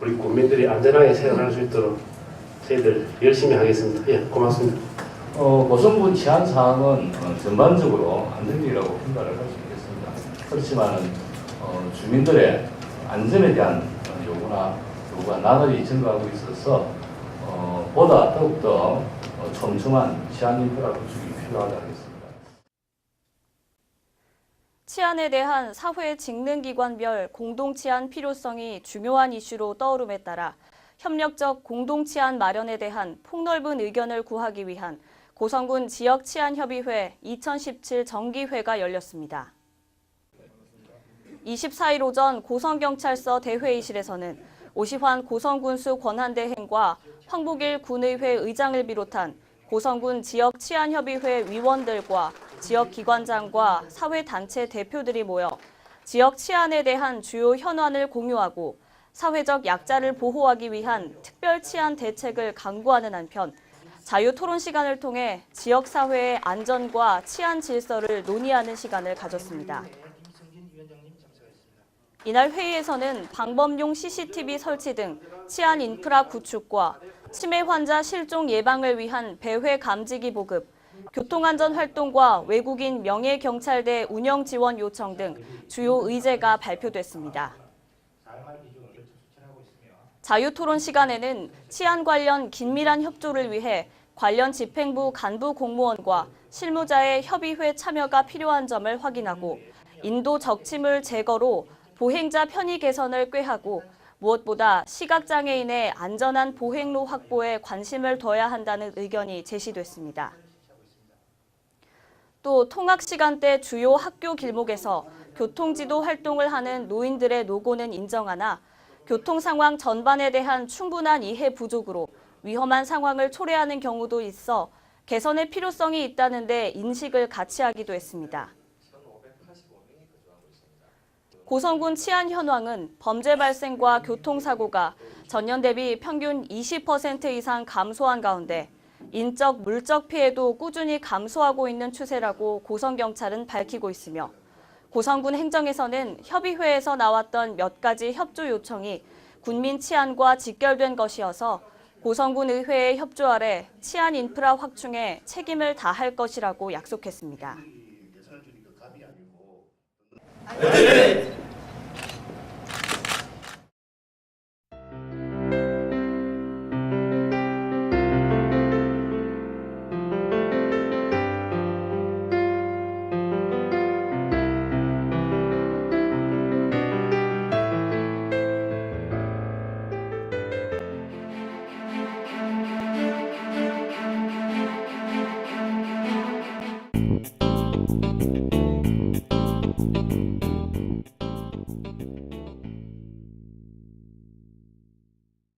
우리 국민들이 안전하게 생활할 수 있도록 저희들 열심히 하겠습니다. 예, 고맙습니다. 어, 고성군 치안 사항은 어, 전반적으로 안정적이라고 평가를 할수 있겠습니다. 그렇지만 어, 주민들의 안전에 대한 어, 요구나 요구가 나날이 증가하고 있어서 어, 보다 더욱더 어, 촘촘한 치안 인프라 구축이 필요하다 하겠습니다. 치안에 대한 사회 직능기관별 공동치안 필요성이 중요한 이슈로 떠오름에 따라 협력적 공동치안 마련에 대한 폭넓은 의견을 구하기 위한 고성군 지역치안협의회 2017 정기회가 열렸습니다. 24일 오전 고성경찰서 대회의실에서는 오시환 고성군수 권한대행과 황복일 군의회 의장을 비롯한 고성군 지역치안협의회 위원들과 지역 기관장과 사회단체 대표들이 모여 지역 치안에 대한 주요 현안을 공유하고 사회적 약자를 보호하기 위한 특별 치안 대책을 강구하는 한편 자유 토론 시간을 통해 지역 사회의 안전과 치안 질서를 논의하는 시간을 가졌습니다. 이날 회의에서는 방범용 CCTV 설치 등 치안 인프라 구축과 치매 환자 실종 예방을 위한 배회 감지기 보급, 교통안전 활동과 외국인 명예경찰대 운영 지원 요청 등 주요 의제가 발표됐습니다. 자유토론 시간에는 치안 관련 긴밀한 협조를 위해 관련 집행부 간부 공무원과 실무자의 협의회 참여가 필요한 점을 확인하고 인도 적침을 제거로 보행자 편의 개선을 꾀하고 무엇보다 시각장애인의 안전한 보행로 확보에 관심을 둬야 한다는 의견이 제시됐습니다. 또 통학 시간대 주요 학교 길목에서 교통지도 활동을 하는 노인들의 노고는 인정하나 교통 상황 전반에 대한 충분한 이해 부족으로 위험한 상황을 초래하는 경우도 있어 개선의 필요성이 있다는데 인식을 같이 하기도 했습니다. 고성군 치안 현황은 범죄 발생과 교통사고가 전년 대비 평균 20% 이상 감소한 가운데 인적, 물적 피해도 꾸준히 감소하고 있는 추세라고 고성경찰은 밝히고 있으며 고성군 행정에서는 협의회에서 나왔던 몇 가지 협조 요청이 군민 치안과 직결된 것이어서 고성군 의회의 협조 아래 치안 인프라 확충에 책임을 다할 것이라고 약속했습니다.